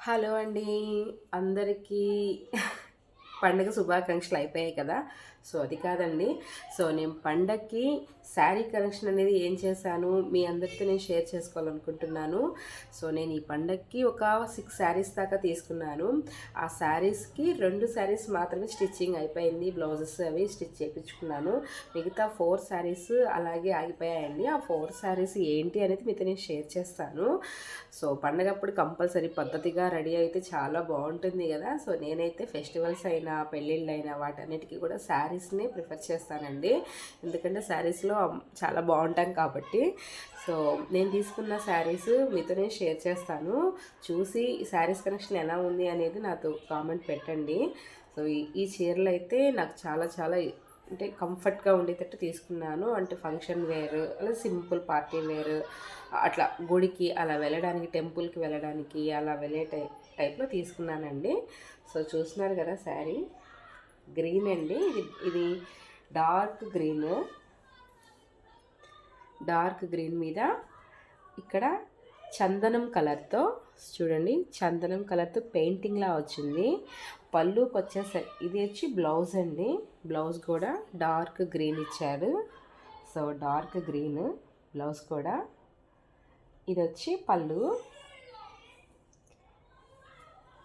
Hello అండి. అందరికీ పండగ శుభాకాంక్షలు అయిపోయాయి కదా. సో అది కాదండి. సో నేను పండక్కి శారీ కలెక్షన్ అనేది ఏం చేశాను మీ అందరితో నేను షేర్ చేసుకోవాలనుకుంటున్నాను. సో నేను ఈ పండక్కి ఒక సిక్స్ శారీస్ దాకా తీసుకున్నాను. ఆ శారీస్కి రెండు శారీస్ మాత్రమే స్టిచ్చింగ్ అయిపోయింది బ్లౌజెస్ అవి స్టిచ్ చేయించుకున్నాను. మిగతా ఫోర్ శారీస్ అలాగే ఆగిపోయాయండి. ఆ ఫోర్ శారీస్ ఏంటి అనేది మీతో నేను షేర్ చేస్తాను. సో పండగప్పుడు కంపల్సరీ పద్ధతిగా రెడీ అయితే చాలా బాగుంటుంది కదా. సో నేనైతే ఫెస్టివల్స్ అయినా పెళ్ళిళ్ళు అయినా వాటన్నిటికీ కూడా శారీస్ని ప్రిఫర్ చేస్తానండి. ఎందుకంటే శారీస్లో చాలా బాగుంటాం కాబట్టి. సో నేను తీసుకున్న శారీస్ మీతో నేను షేర్ చేస్తాను. చూసి శారీస్ కనెక్షన్ ఎలా ఉంది అనేది నాతో కామెంట్ పెట్టండి. సో ఈ- ఈ చీరలు అయితే నాకు చాలా చాలా అంటే కంఫర్ట్గా ఉండేటట్టు తీసుకున్నాను. అంటే ఫంక్షన్ వేర్ అలా సింపుల్ పార్టీ వేర్ అట్లా గుడికి అలా వెళ్ళడానికి టెంపుల్కి వెళ్ళడానికి అలా వెళ్ళే టై టైప్లో తీసుకున్నానండి. సో చూస్తున్నారు కదా శారీ. గ్రీన్ అండి. ఇది ఇది డార్క్ గ్రీన్. డార్క్ గ్రీన్ మీద ఇక్కడ చందనం కలర్తో చూడండి చందనం కలర్తో పెయింటింగ్లా వచ్చింది. పళ్ళుకి వచ్చేసరి ఇది వచ్చి బ్లౌజ్ అండి. బ్లౌజ్ కూడా డార్క్ గ్రీన్ ఇచ్చారు. సో డార్క్ గ్రీన్ బ్లౌజ్ కూడా. ఇది వచ్చి పళ్ళు.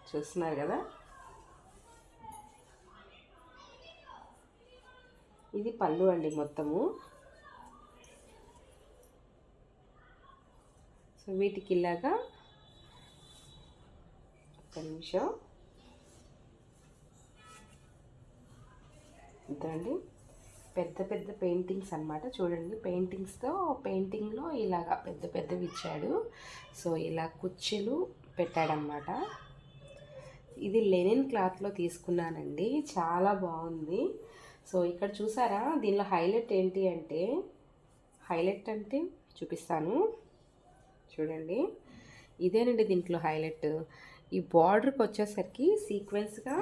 చూస్తున్నారు కదా? ఇది పళ్ళు అండి మొత్తము. సో వీటికి ఇలాగా ఒక నిమిషం. ఇదండి. పెద్ద పెద్ద పెయింటింగ్స్ అన్నమాట. చూడండి పెయింటింగ్స్తో పెయింటింగ్లో ఇలాగా పెద్ద పెద్దవి ఇచ్చాడు. సో ఇలా కుర్చీలు పెట్టాడనమాట ఇది లెనిన్ క్లాత్లో తీసుకున్నానండి. చాలా బాగుంది. సో ఇక్కడ చూసారా? దీనిలో హైలైట్ ఏంటి అంటే హైలైట్ అంటే చూపిస్తాను. చూడండి. ఇదేనండి దీంట్లో హైలైట్. ఈ బార్డర్కి వచ్చేసరికి సీక్వెన్స్గా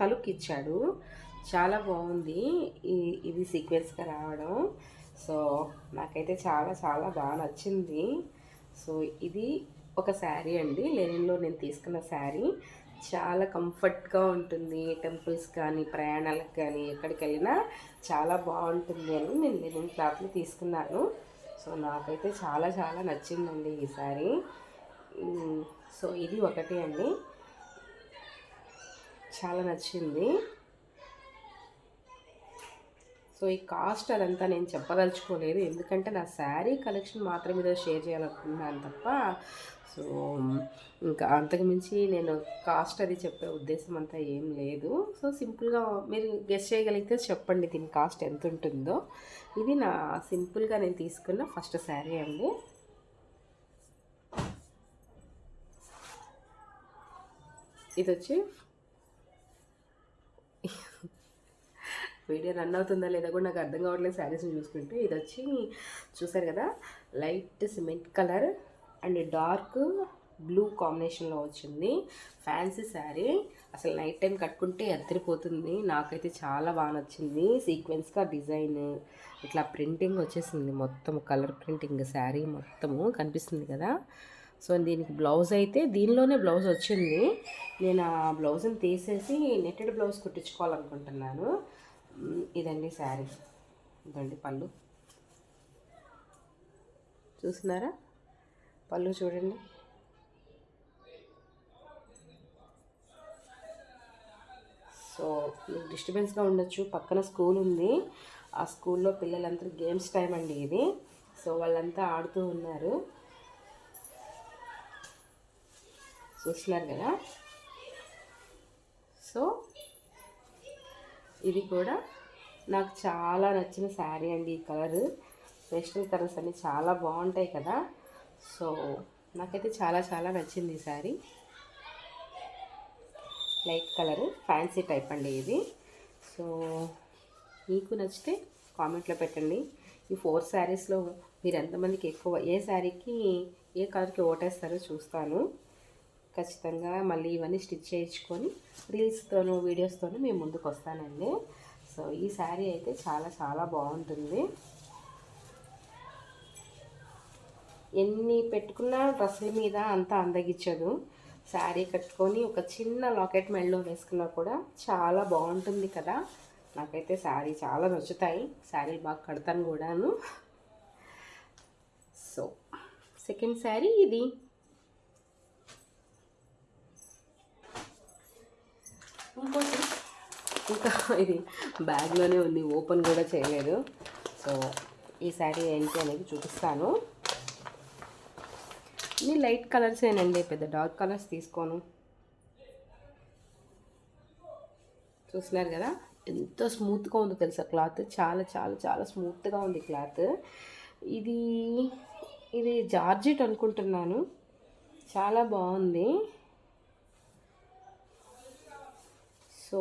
తలుక్కి ఇచ్చాడు. చాలా బాగుంది ఇది సీక్వెన్స్గా రావడం. సో నాకైతే చాలా చాలా బాగా నచ్చింది. సో ఇది ఒక శారీ అండి. లెనిన్లో నేను తీసుకున్న శారీ. చాలా కంఫర్ట్గా ఉంటుంది. టెంపుల్స్ కానీ ప్రయాణాలకు కానీ ఎక్కడికి వెళ్ళినా చాలా బాగుంటుంది అని నేను లెనిన్ క్లాత్లు తీసుకున్నాను. సో నాకైతే చాలా చాలా నచ్చిందండి ఈ సో ఇది ఒకటి అండి. చాలా నచ్చింది. సో ఈ కాస్ట్ అదంతా నేను చెప్పదలుచుకోలేదు. ఎందుకంటే నా శారీ కలెక్షన్ మాత్రం మీద షేర్ చేయాలనుకున్నాను తప్ప. సో ఇంకా అంతకుమించి నేను కాస్ట్ అది చెప్పే ఉద్దేశం అంతా ఏం లేదు. సో సింపుల్గా మీరు గెస్ట్ చేయగలిగితే చెప్పండి దీని కాస్ట్ ఎంత ఉంటుందో. ఇది నా సింపుల్గా నేను తీసుకున్న ఫస్ట్ శారీ అండి. ఇది వచ్చి వీడియో రన్ అవుతుందా లేదా కూడా నాకు అర్థం కావట్లేదు శారీస్ని చూసుకుంటే. ఇది వచ్చి చూసారు కదా light cement colour and dark blue కాంబినేషన్లో వచ్చింది. ఫ్యాన్సీ శారీ. అసలు నైట్ టైం కట్టుకుంటే ఎత్తిరిపోతుంది నాకైతే చాలా బాగా నచ్చింది. సీక్వెన్స్గా డిజైన్ ఇట్లా ప్రింటింగ్ వచ్చేసింది. మొత్తం కలర్ ప్రింటింగ్ శారీ మొత్తము కనిపిస్తుంది కదా. సో దీనికి బ్లౌజ్ అయితే దీనిలోనే బ్లౌజ్ వచ్చింది. నేను ఆ బ్లౌజ్ని తీసేసి నెట్టెడ్ బ్లౌజ్ కుట్టించుకోవాలనుకుంటున్నాను. ఇదండి శారీ. ఇదండి పళ్ళు. చూస్తున్నారా పళ్ళు చూడండి. సో మీకు డిస్టర్బెన్స్గా ఉండొచ్చు. పక్కన స్కూల్ ఉంది. ఆ స్కూల్లో పిల్లలందరూ గేమ్స్ టైం అండి ఇది. సో వాళ్ళంతా ఆడుతూ ఉన్నారు. చూస్తున్నారు కదా? సో ఇది కూడా నాకు చాలా నచ్చిన శారీ అండి ఈ కలర్. వెస్ట్రన్ కలర్స్ అన్ని చాలా బాగుంటాయి కదా. సో నాకైతే చాలా చాలా నచ్చింది ఈ sari. Light colour fancy type అండి ఇది. సో మీకు నచ్చితే కామెంట్లో పెట్టండి. ఈ ఫోర్ శారీస్లో మీరు ఎంతమందికి ఎక్కువ ఏ శారీకి ఏ కలర్కి ఓటేస్తారో చూస్తాను. ఖచ్చితంగా మళ్ళీ ఇవన్నీ స్టిచ్ చేయించుకొని రీల్స్తోనూ వీడియోస్తోనూ మేము ముందుకు వస్తానండి సో ఈ శారీ అయితే చాలా చాలా బాగుంటుంది. ఎన్ని పెట్టుకున్న డ్రెస్సుల మీద అంత అందగించదు. శారీ కట్టుకొని ఒక చిన్న లాకెట్ మెడలో వేసుకున్నా కూడా చాలా బాగుంటుంది కదా. నాకైతే శారీ చాలా నచ్చుతాయి. శారీ బాగా కడతాను కూడాను. సో సెకండ్ శారీ ఇది. ఇది బ్యాగ్లోనే ఉంది ఓపెన్ కూడా చేయలేదు. సో ఈ శారీ ఏంటి అనేది చూపిస్తాను. ఇన్ని లైట్ కలర్సేనండి పెద్ద డార్క్ కలర్స్ తీసుకోను. చూస్తున్నారు కదా ఎంత స్మూత్గా ఉందో తెలుసా క్లాత్. చాలా చాలా చాలా స్మూత్గా ఉంది క్లాత్. ఇది ఇది జార్జెట్ అనుకుంటున్నాను. చాలా బాగుంది. సో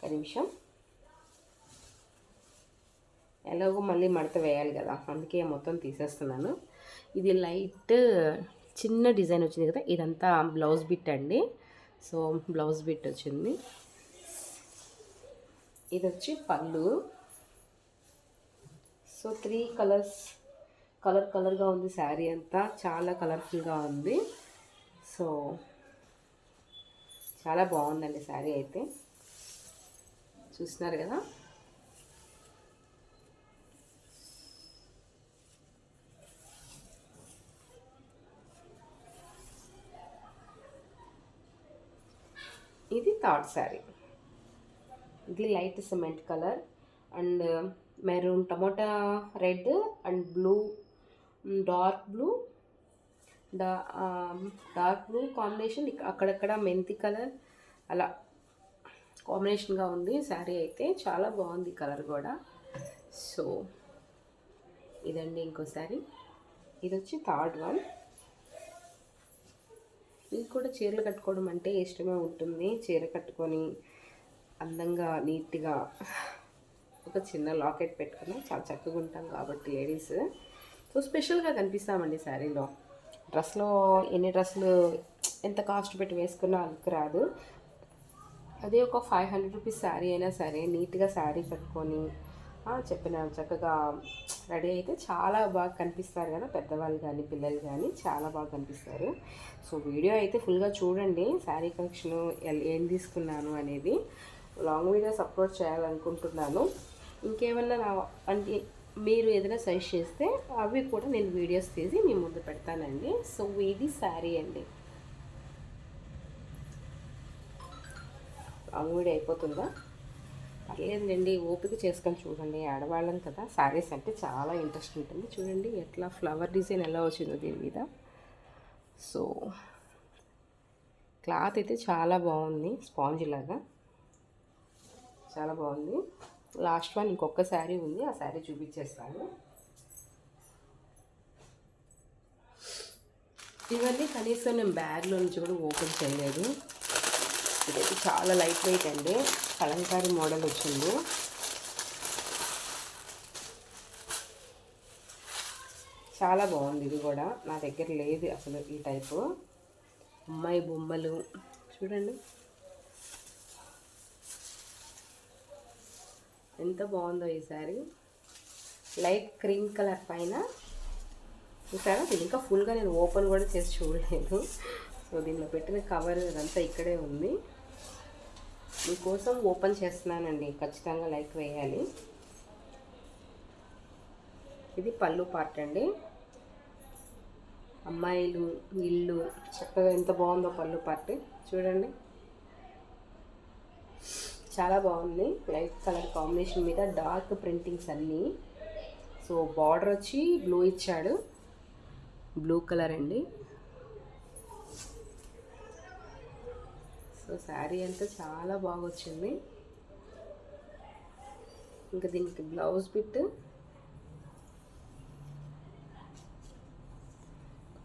ఒక నిమిషం. ఎలాగో మళ్ళీ మడత వేయాలి కదా అందుకే మొత్తం తీసేస్తున్నాను. ఇది లైట్ చిన్న డిజైన్ వచ్చింది కదా ఇదంతా బ్లౌజ్ బిట్ అండి. సో బ్లౌజ్ బిట్ వచ్చింది. ఇది వచ్చి పళ్ళు. సో త్రీ కలర్స్ కలర్ కలర్గా ఉంది శారీ అంతా చాలా కలర్ఫుల్గా ఉంది. సో చాలా బాగుందండి శారీ అయితే. చూస్తున్నారు కదా? ఇది థర్డ్ శారీ ఇది light cement colour and maroon tomato red and blue dark blue. డా డార్క్ బ్లూ కాంబినేషన్ అక్కడక్కడ మెంతి కలర్ అలా కాంబినేషన్గా ఉంది శారీ అయితే చాలా బాగుంది కలర్ కూడా. సో ఇదండి ఇంకో శారీ. ఇది వచ్చి థర్డ్ వన్. ఇది కూడా చీరలు కట్టుకోవడం అంటే ఇష్టమే ఉంటుంది. చీర కట్టుకొని అందంగా నీట్గా ఒక చిన్న లాకెట్ పెట్టుకుని చాలా చక్కగా ఉంటాం కాబట్టి లేడీస్. సో స్పెషల్గా కనిపిస్తామండి శారీలో. డ్రెస్లో ఎన్ని డ్రెస్సులు ఎంత కాస్ట్ పెట్టి వేసుకున్నా లుక్ రాదు. అదే ఒక ఫైవ్ హండ్రెడ్ రూపీస్ శారీ అయినా సరే నీట్గా శారీ కట్టుకొని చెప్పిన చక్కగా రెడీ అయితే చాలా బాగా కనిపిస్తారు కదా పెద్దవాళ్ళు కానీ పిల్లలు కానీ చాలా బాగా కనిపిస్తారు. సో వీడియో అయితే ఫుల్గా చూడండి శారీ కలెక్షన్ ఏం తీసుకున్నాను అనేది. లాంగ్ వీడియోస్ అప్లోడ్ చేయాలనుకుంటున్నాను. ఇంకేమన్నా నా అంటే మీరు ఏదైనా సజెస్ట్ చేస్తే అవి కూడా నేను వీడియోస్ తీసి మీ ముందు పెడతానండి. సో ఇది శారీ అండి. లాంగ్ అయిపోతుందా? పర్లేదులేండి ఓపిక చేసుకొని చూడండి. ఆడవాళ్ళం కదా. శారీస్ అంటే చాలా ఇంట్రెస్ట్ ఉంటుంది. చూడండి ఎట్లా ఫ్లవర్ డిజైన్ ఎలా వచ్చిందో దీని మీద. సో క్లాత్ అయితే చాలా బాగుంది. స్పాంజ్ లాగా. చాలా బాగుంది. లాస్ట్ వన్ ఇంకొక శారీ ఉంది. ఆ శారీ చూపించేస్తాను. ఇవన్నీ కనీసం నేను బ్యాగ్లో నుంచి కూడా ఓపెన్ చేయలేదు. ఇదైతే చాలా లైట్ వెయిట్ అండి. కలంకారీ మోడల్ వచ్చింది. చాలా బాగుంది ఇది కూడా. నా దగ్గర లేదు అసలు ఈ టైపు అమ్మాయి బొమ్మలు. చూడండి. ఎంత బాగుందో ఈ లైట్ క్రీమ్ కలర్ పైన. చూసారా? ఇంకా ఫుల్గా నేను ఓపెన్ కూడా చేసి చూడలేదు. సో దీనిలో పెట్టిన కవర్ అదంతా ఇక్కడే ఉంది. మీకోసం ఓపెన్ చేస్తున్నానండి. ఖచ్చితంగా లైక్ వేయాలి. ఇది పళ్ళు పార్ట్ అండి. అమ్మాయిలు ఇల్లు చక్కగా ఎంత బాగుందో పళ్ళు పార్ట్ చూడండి. చాలా బాగుంది. లైట్ కలర్ కాంబినేషన్ మీద డార్క్ ప్రింటింగ్స్ అన్నీ. సో బార్డర్ వచ్చి బ్లూ ఇచ్చాడు. బ్లూ కలర్ అండి. సో శారీ అంతా చాలా బాగా వచ్చింది ఇంకా దీనికి బ్లౌజ్ బిట్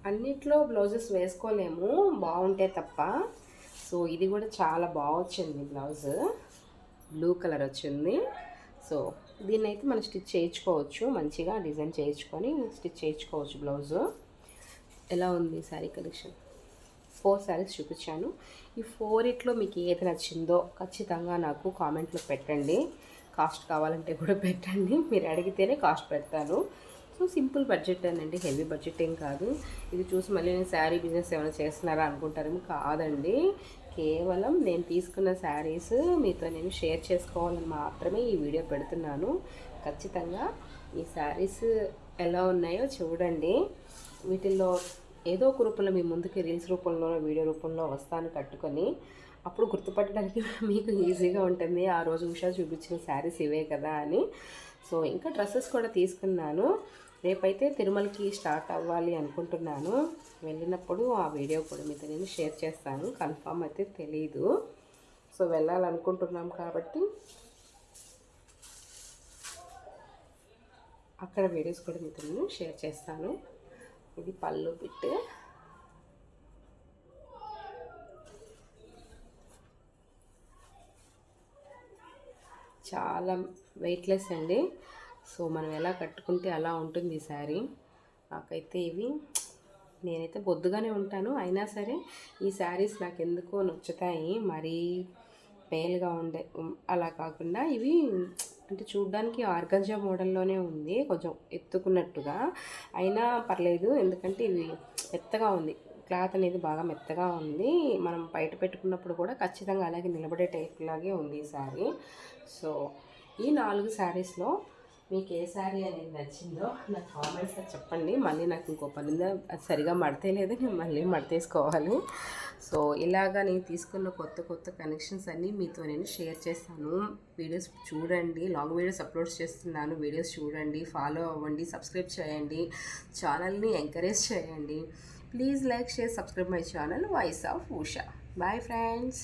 అన్నిట్లో బ్లౌజెస్ వేసుకోలేము బాగుంటే తప్ప. సో ఇది కూడా చాలా బాగా వచ్చింది బ్లౌజ్. బ్లూ కలర్ వచ్చింది. సో దీన్ని అయితే మనం స్టిచ్ చేయించుకోవచ్చు మంచిగా డిజైన్ చేయించుకొని స్టిచ్ చేయించుకోవచ్చు బ్లౌజు. ఎలా ఉంది శారీ కలెక్షన్? ఫోర్ శారీస్ చూపించాను. ఈ ఫోర్ ఇట్లో మీకు ఏది నచ్చిందో ఖచ్చితంగా నాకు కామెంట్లో పెట్టండి. కాస్ట్ కావాలంటే కూడా పెట్టండి. మీరు అడిగితేనే కాస్ట్ పెడతాను. సో సింపుల్ బడ్జెట్ అండి హెవీ బడ్జెట్ ఏం కాదు. ఇది చూసి మళ్ళీ నేను శారీ బిజినెస్ ఏమైనా చేస్తున్నారా అనుకుంటారేమో కాదండి. కేవలం నేను తీసుకున్న శారీస్ మీతో నేను షేర్ చేసుకోవాలని మాత్రమే ఈ వీడియో పెడుతున్నాను. ఖచ్చితంగా ఈ శారీస్ ఎలా ఉన్నాయో చూడండి. వీటిల్లో ఏదో ఒక రూపంలో మీ ముందుకి రీల్స్ రూపంలో వీడియో రూపంలో వస్తాను కట్టుకొని అప్పుడు గుర్తుపట్టడానికి మీకు ఈజీగా ఉంటుంది. ఆ రోజు ఉషా చూపించిన శారీస్ ఇవే కదా అని. సో ఇంకా డ్రెస్సెస్ కూడా తీసుకున్నాను. రేపైతే తిరుమలకి స్టార్ట్ అవ్వాలి అనుకుంటున్నాను. వెళ్ళినప్పుడు ఆ వీడియో కూడా మీతో నేను షేర్ చేస్తాను. కన్ఫామ్ అయితే తెలీదు. సో వెళ్ళాలనుకుంటున్నాం కాబట్టి అక్కడ వీడియోస్ కూడా మీతో నేను షేర్ చేస్తాను. ఇది పళ్ళు పిట్టు. చాలా వెయిట్లెస్ అండి. సో మనం ఎలా కట్టుకుంటే అలా ఉంటుంది ఈ శారీ. నాకైతే ఇవి నేనైతే బొద్దుగానే ఉంటాను. అయినా సరే ఈ శారీస్ నాకు ఎందుకో నచ్చుతాయి. మరీ పేలుగా ఉండే అలా కాకుండా ఇవి అంటే చూడ్డానికి ఆర్గంజా మోడల్లోనే ఉంది కొంచెం ఎత్తుకున్నట్టుగా. అయినా పర్లేదు ఎందుకంటే ఇవి మెత్తగా ఉంది. క్లాత్ అనేది బాగా మెత్తగా ఉంది. మనం బయట పెట్టుకున్నప్పుడు కూడా ఖచ్చితంగా అలాగే నిలబడే టైప్ లాగే ఉంది ఈ శారీ సో ఈ నాలుగు శారీస్లో మీకు ఏ శారీ అనేది నచ్చిందో నాకు కామెంట్స్లో చెప్పండి. మళ్ళీ నాకు ఇంకో పని అది సరిగా మడతే లేదు నేను మళ్ళీ మడతేసుకోవాలి. సో ఇలాగా నేను తీసుకున్న కొత్త కొత్త కనెక్షన్స్ అన్నీ మీతో నేను షేర్ చేస్తాను. వీడియోస్ చూడండి లాంగ్ వీడియోస్ అప్లోడ్ చేస్తున్నాను. వీడియోస్ చూడండి ఫాలో అవ్వండి సబ్స్క్రైబ్ చేయండి. ఛానల్ని ఎంకరేజ్ చేయండి. Please like share subscribe my channel voice of Usha Bai friends